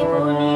Keep on. Oh.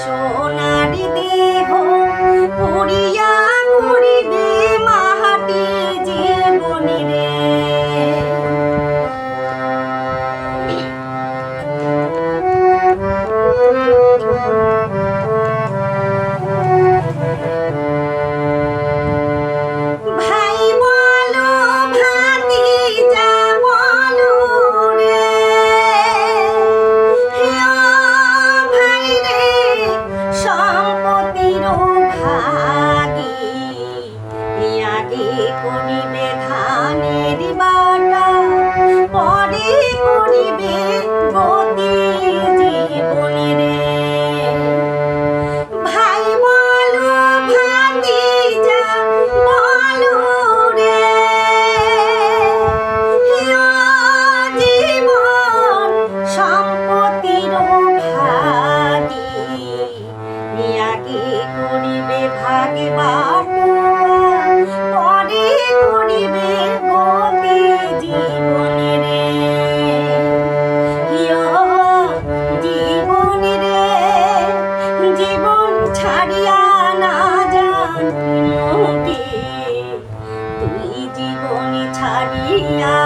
Sonari দেহ পড়িয়া করিবে ধানের বাটা, পরে করিবে গতি জীবনী রে ভাই বলো ভাতি যা বলো রে জীবন সম্পত্তির ভাগি নিয়া কি করিবে ভাগবা 咿呀。